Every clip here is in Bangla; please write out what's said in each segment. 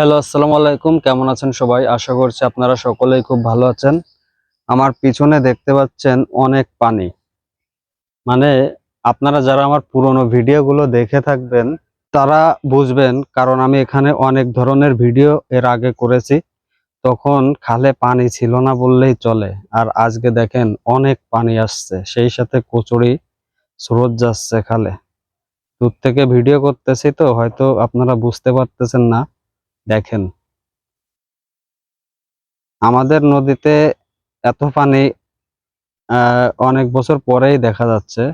হ্যালো, আসসালামু আলাইকুম। কেমন আছেন সবাই? আশা করছি আপনারা সকলেই খুব ভালো আছেন। আমার পিছনে দেখতে পাচ্ছেন অনেক পানি। মানে আপনারা যারা আমার পুরনো ভিডিওগুলো দেখে থাকবেন, তারা বুঝবেন, কারণ আমি এখানে অনেক ধরনের ভিডিও এর আগে করেছি। তখন খালে পানি ছিল না বললেই চলে। আর আজকে দেখেন অনেক পানি আসছে। সেই সাথে কচুরি স্রোত যাচ্ছে খালে। দূর থেকে ভিডিও করতেছি তো, হয়তো আপনারা বুঝতে পারতেছেন না। দেখেন। আমাদের নদীতে এত পানি অনেক বছর পরেই দেখা যাচ্ছে।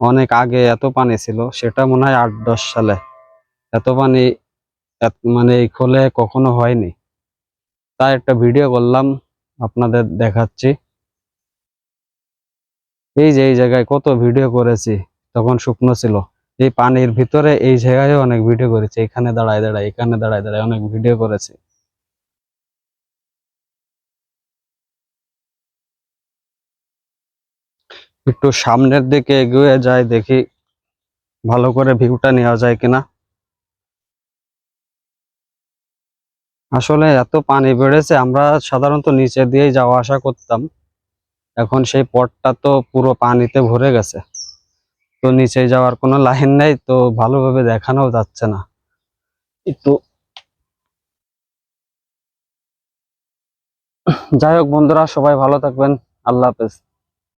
অনেক আগে এত পানি ছিল, সেটা মনে হয় আট দশ সালে। এত পানি মানে এই খোলে কখনো হয়নি। তাই একটা ভিডিও করলাম, আপনাদের দেখাচ্ছি। এই যে, এই জায়গায় কত ভিডিও করেছি, তখন শুকনো ছিল। এই পানির ভিতরে এই জায়গায় অনেক ভিডিও করেছি, এখানে দাঁড়ায় দাঁড়ায়, এখানে দাঁড়ায় দাঁড়ায় অনেক ভিডিও করেছি। একটু সামনের দিকে এগিয়ে যাই, দেখি ভালো করে ভিউটা নেওয়া যায় কিনা। আসলে এত পানি বেড়েছে, আমরা সাধারণত নিচে দিয়েই যাওয়া আসা করতাম। এখন সেই পথটা তো পুরো পানিতে ভরে গেছে। তো নিচে যাওয়ার কোনো লাইন নেই, তো ভালোভাবে দেখানো যাচ্ছে না। একটু যাই হোক বন্ধুরা, সবাই ভালো থাকবেন। আল্লাহ হাফেজ।